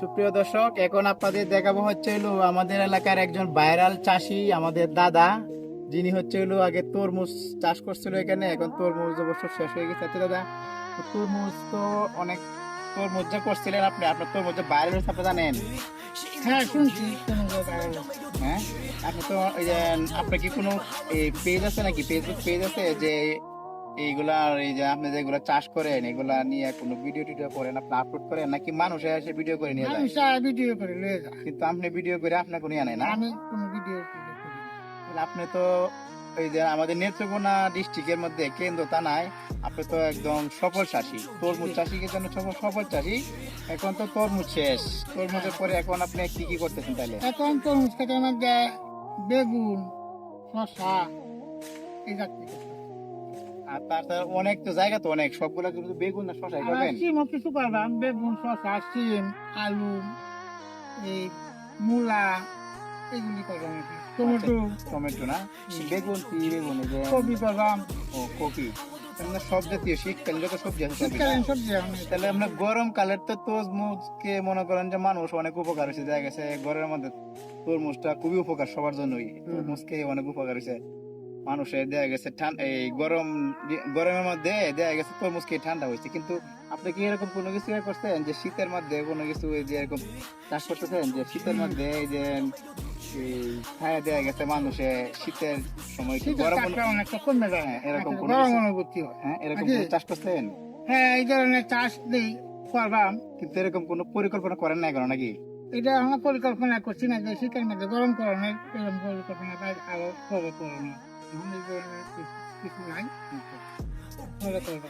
সুপ্রিয় দর্শক এখন আপনাদের দেখাবো হচ্ছে হলো আমাদের এলাকার একজন ভাইরাল চাষি আমাদের দাদা। যিনি হচ্ছে হলো আগে তরমুজ চাষ করছিল এখানে এখন তরমুজ অবশ্য শেষ হয়ে গেছে। আচ্ছা দাদা তরমুজ তো অনেক তরমুজ যে করছিলেন আপনি আপনার তরমুজ ভাইরাল হয়েছে আপনি জানেন? হ্যাঁ শুনছি। হ্যাঁ আপনি তো আপনার কি কোনো পেজ আছে নাকি? ফেসবুক পেজ আছে যে এইগুলা এই যে আপনি যেগুলা চাষ করেন এগুলা নিয়ে কোনো ভিডিও টিডিও করেন আপনি আপলোড করেন নাকি মানুষ এসে ভিডিও করে নিয়ে যায়? আমি ভিডিও করে লয়ে যায়। কিন্তু আপনি ভিডিও করে আপনার কোনো নাই না? আমি কোনো ভিডিও। আপনি তো ওই যে আমাদের নেত্রকোনা ডিস্ট্রিক্টের মধ্যে কেন্দ্র থানায় আপনি তো একদম সফল চাষি। তরমুজ চাষিকে জন্য সফল সফল চাষি। এখন তো তরমুজ শেষ। তরমুজের পরে এখন আপনি কি কি করতেছেন তাহলে? এখন তরমুজ খেতের মধ্যে বেগুন শসা এই জাতীয়। আর তার অনেক তো জায়গা তো অনেক সবগুলা কিন্তু বেগুন না আর করবেন সিমও কিছু বেগুন শসা সিম আলু এই মূলা এগুলি করলাম আর কি। টমেটো। টমেটো না? বেগুন কি বেগুন কপি ও কপি। এমনি সব জাতীয় শীতকালীন যত সবজি আছে শীতকালীন সবজি তাহলে আমরা গরম কালের তো তরমুজ কে মনে করেন যে মানুষ অনেক উপকার হয়েছে। দেখা গেছে ঘরের মধ্যে তরমুজটা খুবই উপকার সবার জন্যই। তরমুজ খেয়ে অনেক উপকার হয়েছে। মানুষের দেখা গেছে এই গরম গরমের মধ্যে দেখা গেছে তরমুজ খেয়ে ঠান্ডা হয়েছে। কিন্তু আপনি কি এরকম কোনো কিছু করছেন যে শীতের মধ্যে কোনো কিছু যে এরকম চাষ করতেছেন যে শীতের মধ্যে এই যে ছায়া দেয়া গেছে মানুষে শীতের সময় কি গরম তাপটা অনেকটা কমে যায়। হ্যাঁ, এরকম গরম অনুভূতি হয়। হ্যাঁ এরকম চাষ করছেন? হ্যাঁ এই ধরনের চাষ দিই করলাম কিন্তু এরকম কোনো পরিকল্পনা করেন না এখনও নাকি? এটা আমরা পরিকল্পনা করছি না যে শীতের মধ্যে গরম করণের এরকম পরিকল্পনা তাই আরও করে করণীয় কিছু- নাই। করে করব।